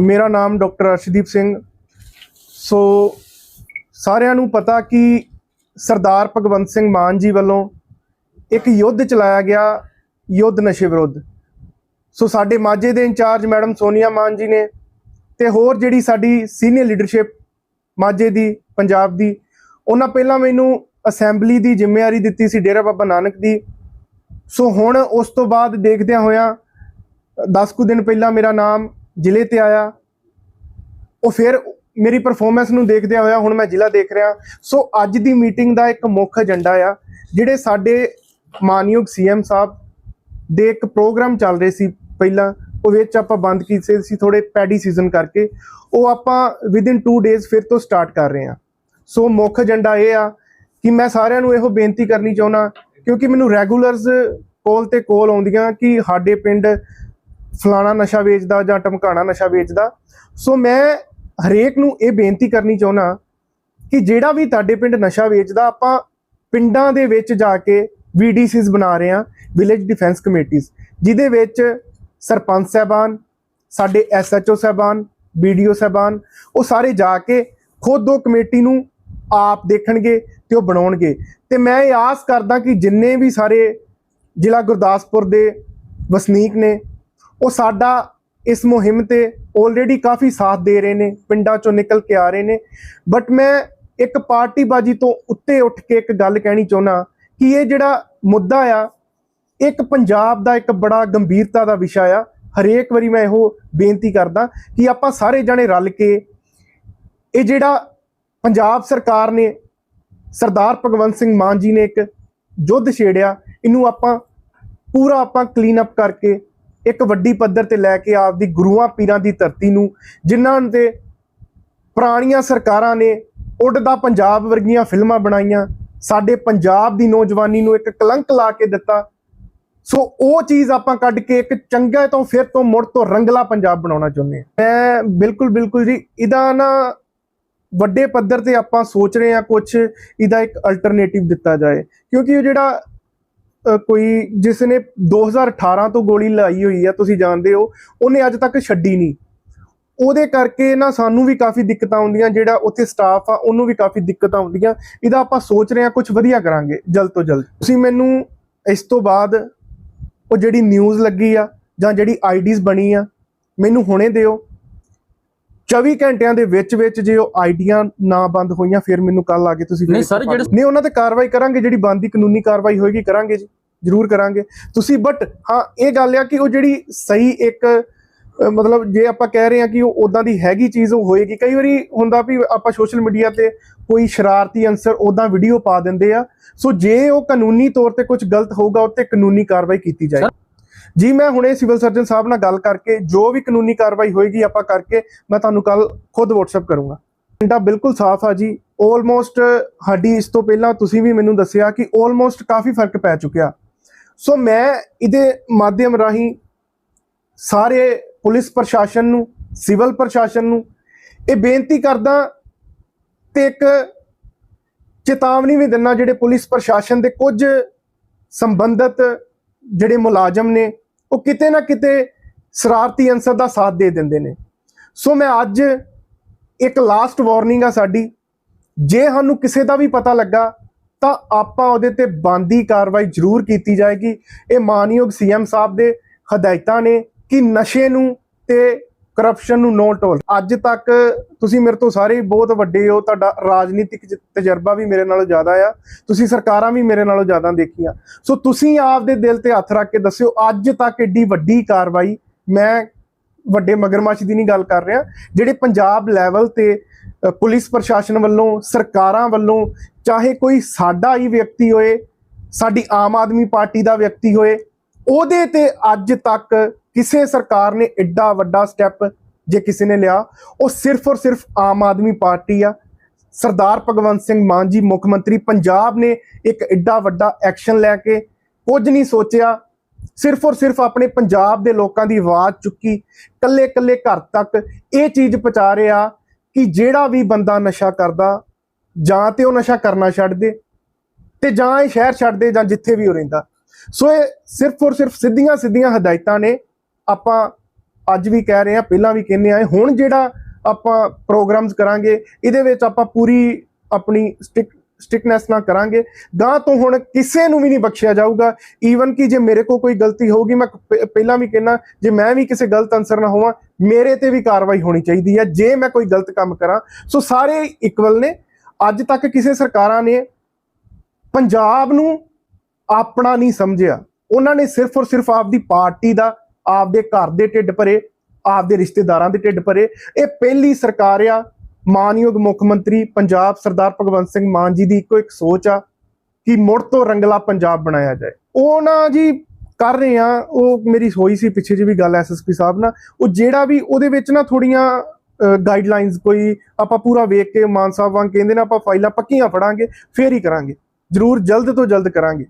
ਮੇਰਾ ਨਾਮ ਡਾਕਟਰ ਅਰਸ਼ਦੀਪ ਸਿੰਘ। ਸੋ ਸਾਰਿਆਂ ਨੂੰ ਪਤਾ ਕਿ ਸਰਦਾਰ ਭਗਵੰਤ ਸਿੰਘ ਮਾਨ ਜੀ ਵੱਲੋਂ ਇੱਕ ਯੁੱਧ ਚਲਾਇਆ ਗਿਆ, ਯੁੱਧ ਨਸ਼ੇ ਵਿਰੁੱਧ। ਸੋ ਸਾਡੇ ਮਾਝੇ ਦੇ ਇੰਚਾਰਜ ਮੈਡਮ ਸੋਨੀਆ ਮਾਨ ਜੀ ਨੇ ਤੇ ਹੋਰ ਜਿਹੜੀ ਸਾਡੀ ਸੀਨੀਅਰ ਲੀਡਰਸ਼ਿਪ ਮਾਝੇ ਦੀ, ਪੰਜਾਬ ਦੀ, ਉਹਨਾਂ ਪਹਿਲਾਂ ਮੈਨੂੰ ਅਸੈਂਬਲੀ ਦੀ ਜ਼ਿੰਮੇਵਾਰੀ ਦਿੱਤੀ ਸੀ ਡੇਰਾ ਬਾਬਾ ਨਾਨਕ ਦੀ। ਸੋ ਹੁਣ ਉਸ ਤੋਂ ਬਾਅਦ ਦੇਖਦਿਆਂ ਹੋਇਆਂ 10 ਕੁ ਦਿਨ ਪਹਿਲਾਂ ਮੇਰਾ ਨਾਮ ਜ਼ਿਲ੍ਹੇ ਤੇ ਆਇਆ, ਉਹ ਫਿਰ ਮੇਰੀ ਪਰਫਾਰਮੈਂਸ ਨੂੰ ਦੇਖਦਿਆਂ ਹੋਇਆ ਹੁਣ ਮੈਂ ਜ਼ਿਲ੍ਹਾ ਦੇਖ ਰਿਹਾ। ਸੋ ਅੱਜ ਦੀ ਮੀਟਿੰਗ ਦਾ ਇੱਕ ਮੁੱਖ ਏਜੰਡਾ ਆ, ਜਿਹੜੇ ਸਾਡੇ ਮਾਨਯੋਗ ਸੀਐਮ ਸਾਹਿਬ ਦੇ ਇੱਕ ਪ੍ਰੋਗਰਾਮ ਚੱਲ ਰਹੇ ਸੀ ਪਹਿਲਾਂ, ਉਹ ਵਿੱਚ ਆਪਾਂ ਬੰਦ ਕੀਤੇ ਸੀ ਥੋੜੇ ਪੈਡੀ ਸੀਜ਼ਨ ਕਰਕੇ। ਉਹ ਆਪਾਂ ਵਿਦਿਨ 2 ਡੇਜ਼ ਫਿਰ ਤੋਂ ਸਟਾਰਟ ਕਰ ਰਹੇ ਹਾਂ। ਸੋ ਮੁੱਖ ਏਜੰਡਾ ਇਹ ਆ ਕਿ ਮੈਂ ਸਾਰਿਆਂ ਨੂੰ ਇਹੋ ਬੇਨਤੀ ਕਰਨੀ ਚਾਹੁੰਦਾ, ਕਿਉਂਕਿ ਮੈਨੂੰ ਰੈਗੂਲਰਸ ਕੋਲ ਤੇ ਕੋਲ ਆਉਂਦੀਆਂ ਕਿ ਸਾਡੇ ਪਿੰਡ ਫਲਾਣਾ ਨਸ਼ਾ ਵੇਚਦਾ ਜਾਂ ਟਮਕਾਣਾ ਨਸ਼ਾ ਵੇਚਦਾ। ਸੋ ਮੈਂ ਹਰੇਕ ਨੂੰ ਇਹ ਬੇਨਤੀ ਕਰਨੀ ਚਾਹੁੰਦਾ ਕਿ ਜਿਹੜਾ ਵੀ ਤੁਹਾਡੇ ਪਿੰਡ ਨਸ਼ਾ ਵੇਚਦਾ, ਆਪਾਂ ਪਿੰਡਾਂ ਦੇ ਵਿੱਚ ਜਾ ਕੇ ਵੀਡੀਸੀਜ਼ ਬਣਾ ਰਹੇ ਹਾਂ ਵਿਲੇਜ ਡਿਫੈਂਸ ਕਮੇਟੀਆਂ ਜਿਹਦੇ ਵਿੱਚ ਸਰਪੰਚ ਸਾਹਿਬਾਨ, ਸਾਡੇ ਐਸਐਚਓ ਸਾਹਿਬਾਨ ਬੀਡੀਓ ਸਾਹਿਬਾਨ, ਉਹ ਸਾਰੇ ਜਾ ਕੇ ਖੁਦ ਉਹ ਕਮੇਟੀ ਨੂੰ ਆਪ ਦੇਖਣਗੇ ਤੇ ਉਹ ਬਣਾਉਣਗੇ। ਤੇ ਮੈਂ ਇਹ ਆਸ ਕਰਦਾ ਕਿ ਜਿੰਨੇ ਵੀ ਸਾਰੇ ਜ਼ਿਲ੍ਹਾ ਗੁਰਦਾਸਪੁਰ ਦੇ ਵਸਨੀਕ ਨੇ ਉਹ ਸਾਡਾ ਇਸ ਮੁਹਿੰਮ ਤੇ ਆਲਰੇਡੀ ਕਾਫੀ ਸਾਥ ਦੇ ਰਹੇ ਨੇ, ਪਿੰਡਾਂ ਚੋਂ ਨਿਕਲ ਕੇ ਆ ਰਹੇ ਨੇ। ਬਟ ਮੈਂ ਇੱਕ ਪਾਰਟੀਬਾਜੀ ਤੋਂ ਉੱਤੇ ਉੱਠ ਕੇ ਇੱਕ ਗੱਲ ਕਹਿਣੀ ਚਾਹੁੰਦਾ ਕਿ ਇਹ ਜਿਹੜਾ ਮੁੱਦਾ ਆ, ਇੱਕ ਪੰਜਾਬ ਦਾ ਇੱਕ ਬੜਾ ਗੰਭੀਰਤਾ ਦਾ ਵਿਸ਼ਾ ਆ। ਹਰੇਕ ਵਾਰੀ ਮੈਂ ਇਹੋ ਬੇਨਤੀ ਕਰਦਾ ਕਿ ਆਪਾਂ ਸਾਰੇ ਜਣੇ ਰਲ ਕੇ ਇਹ ਜਿਹੜਾ ਪੰਜਾਬ ਸਰਕਾਰ ਨੇ, ਸਰਦਾਰ ਭਗਵੰਤ ਸਿੰਘ ਮਾਨ ਜੀ ਨੇ ਇੱਕ ਯੁੱਧ ਛੇੜਿਆ, ਇਹਨੂੰ ਆਪਾਂ ਪੂਰਾ ਆਪਾਂ ਕਲੀਨ ਅਪ ਕਰਕੇ ਇੱਕ ਵੱਡੀ ਪੱਧਰ ਤੇ ਲੈ ਕੇ ਆਪਦੀ ਗੁਰੂਆਂ ਪੀਰਾਂ ਦੀ ਧਰਤੀ ਨੂੰ, ਜਿਨ੍ਹਾਂ 'ਤੇ ਪੁਰਾਣੀਆਂ ਸਰਕਾਰਾਂ ਨੇ ਉੱਡਦਾ ਪੰਜਾਬ ਵਰਗੀਆਂ ਫਿਲਮਾਂ ਬਣਾਈਆਂ, ਸਾਡੇ ਪੰਜਾਬ ਦੀ ਨੌਜਵਾਨੀ ਨੂੰ ਇੱਕ ਕਲੰਕ ਲਾ ਕੇ ਦਿੱਤਾ। ਸੋ ਉਹ ਚੀਜ਼ ਆਪਾਂ ਕੱਢ ਕੇ ਇੱਕ ਚੰਗਾ ਤੋਂ ਫਿਰ ਤੋਂ ਮੁੜ ਤੋਂ ਰੰਗਲਾ ਪੰਜਾਬ ਬਣਾਉਣਾ ਚਾਹੁੰਦੇ ਹਾਂ। ਮੈਂ ਬਿਲਕੁਲ ਬਿਲਕੁਲ ਜੀ, ਇਹਦਾ ਨਾ ਵੱਡੇ ਪੱਧਰ ਤੇ ਆਪਾਂ ਸੋਚ ਰਹੇ ਹਾਂ ਕੁਝ ਇਹਦਾ ਇੱਕ ਅਲਟਰਨੇਟਿਵ ਦਿੱਤਾ ਜਾਏ। ਕਿਉਂਕਿ ਉਹ ਜਿਹੜਾ ਕੋਈ ਜਿਸ ਨੇ 2018 ਤੋਂ ਗੋਲੀ ਲਾਈ ਹੋਈ ਆ, ਤੁਸੀਂ ਜਾਣਦੇ ਹੋ, ਉਹਨੇ ਅੱਜ ਤੱਕ ਛੱਡੀ ਨਹੀਂ। ਉਹਦੇ ਕਰਕੇ ਨਾ ਸਾਨੂੰ ਵੀ ਕਾਫੀ ਦਿੱਕਤਾਂ ਆਉਂਦੀਆਂ, ਜਿਹੜਾ ਉੱਥੇ ਸਟਾਫ ਆ, ਉਹਨੂੰ ਵੀ ਕਾਫੀ ਦਿੱਕਤਾਂ ਆਉਂਦੀਆਂ। ਇਹਦਾ ਆਪਾਂ ਸੋਚ ਰਹੇ ਹਾਂ ਕੁਝ ਵਧੀਆ ਕਰਾਂਗੇ, ਜਲਦ ਤੋਂ ਜਲਦ। ਤੁਸੀਂ ਮੈਨੂੰ ਇਸ ਤੋਂ ਬਾਅਦ ਉਹ ਜਿਹੜੀ ਨਿਊਜ਼ ਲੱਗੀ ਆ ਜਾਂ ਜਿਹੜੀ ਆਈਡੀਜ਼ ਬਣੀ ਆ, ਮੈਨੂੰ ਹੁਣੇ ਦਿਓ। 24 ਘੰਟਿਆਂ ਦੇ ਵਿੱਚ ਵਿੱਚ ਜੇ ਉਹ ਆਈਡੀਆਂ ਨਾ ਬੰਦ ਹੋਈਆਂ ਫਿਰ ਮੈਨੂੰ ਕੱਲ ਆ ਕੇ ਤੁਸੀਂ ਨਹੀਂ ਸਰ, ਜਿਹੜੇ- ਨਹੀਂ ਉਹਨਾਂ ਤੇ ਕਾਰਵਾਈ ਕਰਾਂਗੇ ਜਿਹੜੀ ਬੰਦੀ ਕਾਨੂੰਨੀ ਕਾਰਵਾਈ ਹੋਏਗੀ ਕਰਾਂਗੇ ਜੀ ਜ਼ਰੂਰ ਕਰਾਂਗੇ। ਤੁਸੀਂ ਬਟ ਹਾਂ ਇਹ ਗੱਲ ਆ ਕਿ ਉਹ ਜਿਹੜੀ ਸਹੀ ਇੱਕ ਮਤਲਬ ਜੇ ਆਪਾਂ ਕਹਿ ਰਹੇ ਹਾਂ ਕਿ ਉਹ ਉਦਾਂ ਦੀ ਹੈਗੀ ਚੀਜ਼ ਉਹ ਹੋਏਗੀ ਕਈ ਵਾਰੀ ਹੁੰਦਾ ਵੀ ਆਪਾਂ ਸੋਸ਼ਲ ਮੀਡੀਆ ਤੇ ਕੋਈ ਸ਼ਰਾਰਤੀ ਅਨਸਰ ਉਦਾਂ ਵੀਡੀਓ ਪਾ ਦਿੰਦੇ ਆ। ਸੋ ਜੇ ਉਹ ਕਾਨੂੰਨੀ ਤੌਰ ਤੇ ਕੁਝ ਗਲਤ ਹੋਊਗਾ ਉੱਤੇ ਕਾਨੂੰਨੀ ਕਾਰਵਾਈ ਕੀਤੀ ਜਾਏ ਜੀ, ਮੈਂ ਹੁਣੇ ਸਿਵਲ ਸਰਜਨ ਸਾਹਿਬ ਨਾਲ ਗੱਲ ਕਰਕੇ ਜੋ ਵੀ ਕਾਨੂੰਨੀ ਕਾਰਵਾਈ ਹੋਏਗੀ ਆਪਾਂ ਕਰਕੇ ਮੈਂ ਤੁਹਾਨੂੰ ਕੱਲ ਖੁਦ WhatsApp ਕਰੂੰਗਾ। ਪਿੰਡਾ ਬਿਲਕੁਲ ਸਾਫ਼ ਆ ਜੀ। ਆਲਮੋਸਟ ਸਾਡੀ ਇਸ ਤੋਂ ਪਹਿਲਾਂ ਤੁਸੀਂ ਵੀ ਮੈਨੂੰ ਦੱਸਿਆ ਕਿ ਆਲਮੋਸਟ ਕਾਫੀ ਫ਼ਰਕ ਪੈ ਚੁੱਕਿਆ। ਸੋ ਮੈਂ ਇਹਦੇ ਮਾਧਿਅਮ ਰਾਹੀਂ ਸਾਰੇ ਪੁਲਿਸ ਪ੍ਰਸ਼ਾਸਨ ਨੂੰ, ਸਿਵਲ ਪ੍ਰਸ਼ਾਸਨ ਨੂੰ ਇਹ ਬੇਨਤੀ ਕਰਦਾ ਤੇ ਇੱਕ ਚੇਤਾਵਨੀ ਵੀ ਦਿੰਨਾ ਜਿਹੜੇ ਪੁਲਿਸ ਪ੍ਰਸ਼ਾਸਨ ਦੇ ਕੁਝ ਸੰਬੰਧਿਤ ਜਿਹੜੇ ਮੁਲਾਜ਼ਮ ਨੇ ਉਹ ਕਿਤੇ ਨਾ ਕਿਤੇ ਸ਼ਰਾਰਤੀ ਅਨਸਰ ਦਾ ਸਾਥ ਦੇ ਦਿੰਦੇ ਨੇ। ਸੋ ਮੈਂ ਅੱਜ ਇੱਕ ਲਾਸਟ ਵਾਰਨਿੰਗ ਆ ਸਾਡੀ। ਜੇ ਸਾਨੂੰ ਕਿਸੇ ਦਾ ਵੀ ਪਤਾ ਲੱਗਾ, ਤਾਂ ਆਪਾਂ ਉਹਦੇ ਤੇ ਬੰਦੀ ਕਾਰਵਾਈ ਜ਼ਰੂਰ ਕੀਤੀ ਜਾਏਗੀ। ਇਹ ਮਾਨਯੋਗ ਸੀਐਮ ਸਾਹਿਬ ਦੇ ਹਦਾਇਤਾਂ ਨੇ ਕਿ ਨਸ਼ੇ ਨੂੰ ਤੇ ਕਰਪਸ਼ਨ ਨੂੰ ਨੋ ਟੋਲ ਅੱਜ ਤੱਕ ਤੁਸੀਂ ਮੇਰੇ ਤੋਂ ਸਾਰੇ ਬਹੁਤ ਵੱਡੇ ਹੋ, ਤੁਹਾਡਾ ਰਾਜਨੀਤਿਕ ਜ- ਤਜਰਬਾ ਵੀ ਮੇਰੇ ਨਾਲੋਂ ਜ਼ਿਆਦਾ ਆ। ਤੁਸੀਂ ਸਰਕਾਰਾਂ ਵੀ ਮੇਰੇ ਨਾਲੋਂ ਜ਼ਿਆਦਾ ਦੇਖੀਆਂ। ਸੋ ਤੁਸੀਂ ਆਪਦੇ ਦਿਲ ਤੇ ਹੱਥ ਰੱਖ ਕੇ ਦੱਸਿਓ, ਅੱਜ ਤੱਕ ਏਡੀ ਵੱਡੀ ਕਾਰਵਾਈ ਮੈਂ ਵੱਡੇ ਮਗਰਮੱਛ ਦੀ ਨਹੀਂ ਗੱਲ ਕਰ ਰਿਹਾ। ਜਿਹੜੇ ਪੰਜਾਬ ਲੈਵਲ ਤੇ ਪੁਲਿਸ ਪ੍ਰਸ਼ਾਸਨ ਵੱਲੋਂ, ਸਰਕਾਰਾਂ ਵੱਲੋਂ, ਚਾਹੇ ਕੋਈ ਸਾਡਾ ਹੀ ਵਿਅਕਤੀ ਹੋਏ, ਸਾਡੀ ਆਮ ਆਦਮੀ ਪਾਰਟੀ ਦਾ ਵਿਅਕਤੀ ਹੋਏ, ਉਹਦੇ ਤੇ ਅੱਜ ਤੱਕ ਕਿਸੇ ਸਰਕਾਰ ਨੇ ਐਡਾ ਵੱਡਾ ਸਟੈਪ ਜੇ ਕਿਸੇ ਨੇ ਲਿਆ, ਉਹ ਸਿਰਫ ਔਰ ਸਿਰਫ ਆਮ ਆਦਮੀ ਪਾਰਟੀ ਆ। ਸਰਦਾਰ ਭਗਵੰਤ ਸਿੰਘ ਮਾਨ ਜੀ, ਮੁੱਖ ਮੰਤਰੀ ਪੰਜਾਬ ਨੇ ਇੱਕ ਐਡਾ ਵੱਡਾ ਐਕਸ਼ਨ ਲੈ ਕੇ ਕੁਝ ਨਹੀਂ ਸੋਚਿਆ। ਸਿਰਫ ਔਰ ਸਿਰਫ ਆਪਣੇ ਪੰਜਾਬ ਦੇ ਲੋਕਾਂ ਦੀ ਆਵਾਜ਼ ਚੁੱਕੀ। ਕੱਲੇ ਕੱਲੇ ਘਰ ਤੱਕ ਇਹ ਚੀਜ਼ ਪਹੁੰਚਾ ਰਿਹਾ ਕਿ ਜਿਹੜਾ ਵੀ ਬੰਦਾ ਨਸ਼ਾ ਕਰਦਾ, ਜਾਂ ਤੇ ਉਹ ਨਸ਼ਾ ਕਰਨਾ ਛੱਡ ਦੇ, ਤੇ ਜਾਂ ਇਹ ਸ਼ਹਿਰ ਛੱਡ ਦੇ ਜਾਂ ਜਿੱਥੇ ਵੀ ਉਹ ਰਹਿੰਦਾ। ਸੋ ਇਹ ਸਿਰਫ ਔਰ ਸਿਰਫ ਸਿੱਧੀਆਂ ਸਿੱਧੀਆਂ ਹਦਾਇਤਾਂ ਨੇ। ਆਪਾਂ ਅੱਜ ਵੀ ਕਹਿ ਰਹੇ ਆ ਪਹਿਲਾਂ ਵੀ ਕਹਿੰਦੇ ਆਏ ਹੁਣ ਜਿਹੜਾ ਆਪਾਂ ਪ੍ਰੋਗਰਾਮਸ ਕਰਾਂਗੇ, ਇਹਦੇ ਵਿੱਚ ਆਪਾਂ ਪੂਰੀ ਆਪਣੀ ਸਟਿਕ ਸਟਿਕਨੈਸ ਨਾਲ ਕਰਾਂਗੇ। ਗਾਂ ਤੋਂ ਹੁਣ ਕਿਸੇ ਨੂੰ ਵੀ ਨਹੀਂ ਬਖਸ਼ਿਆ ਜਾਊਗਾ। ਈਵਨ ਕਿ ਜੇ ਮੇਰੇ ਕੋਲ ਕੋਈ ਗਲਤੀ ਹੋਊਗੀ, ਮੈਂ ਪ- ਪਹਿਲਾਂ ਵੀ ਕਹਿਣਾ ਜੇ ਮੈਂ ਵੀ ਕਿਸੇ ਗਲਤ ਅਨਸਰ ਨਾ ਹੋਵਾਂ, ਮੇਰੇ ਤੇ ਵੀ ਕਾਰਵਾਈ ਹੋਣੀ ਚਾਹੀਦੀ ਹੈ, ਜੇ ਮੈਂ ਕੋਈ ਗਲਤ ਕੰਮ ਕਰਾਂ। ਸੋ ਸਾਰੇ ਇਕਵਲ ਨੇ। ਅੱਜ ਤੱਕ ਕਿਸੇ ਸਰਕਾਰਾਂ ਨੇ ਪੰਜਾਬ ਨੂੰ ਆਪਣਾ ਨਹੀਂ ਸਮਝਿਆ। ਉਹਨਾਂ ਨੇ ਸਿਰਫ ਔਰ ਸਿਰਫ ਆਪਦੀ ਪਾਰਟੀ ਦਾ ਆਪਦੇ ਘਰ ਦੇ ਢਿੱਡ ਭਰੇ, ਆਪਦੇ ਰਿਸ਼ਤੇਦਾਰਾਂ ਦੇ ਢਿੱਡ ਭਰੇ। ਇਹ ਪਹਿਲੀ ਸਰਕਾਰ ਆ, ਮਾਨਯੋਗ ਮੁੱਖ ਮੰਤਰੀ ਪੰਜਾਬ ਸਰਦਾਰ ਭਗਵੰਤ ਸਿੰਘ ਮਾਨ ਜੀ ਦੀ ਇੱਕੋ ਇੱਕ ਸੋਚ ਆ ਕਿ ਮੁੜ ਤੋਂ ਰੰਗਲਾ ਪੰਜਾਬ ਬਣਾਇਆ ਜਾਏ। ਉਹ ਨਾ ਜੀ ਕਰ ਰਹੇ ਆ, ਉਹ ਮੇਰੀ ਹੋਈ ਸੀ ਪਿੱਛੇ ਜੀ ਵੀ ਗੱਲ ਐਸਐਸਪੀ ਸਾਹਿਬ ਨਾਲ। ਉਹ ਜਿਹੜਾ ਵੀ ਉਹਦੇ ਵਿੱਚ ਨਾ ਥੋੜੀਆਂ ਗਾਈਡਲਾਈਨਸ ਕੋਈ ਆਪਾਂ ਪੂਰਾ ਵੇਖ ਕੇ ਮਾਨ ਸਾਹਿਬ ਵਾਂਗ ਕਹਿੰਦੇ ਨੇ ਆਪਾਂ ਫਾਈਲਾਂ ਪੱਕੀਆਂ ਫੜਾਂਗੇ, ਫੇਰ ਹੀ ਕਰਾਂਗੇ। ਜ਼ਰੂਰ ਜਲਦ ਤੋਂ ਜਲਦ ਕਰਾਂਗੇ।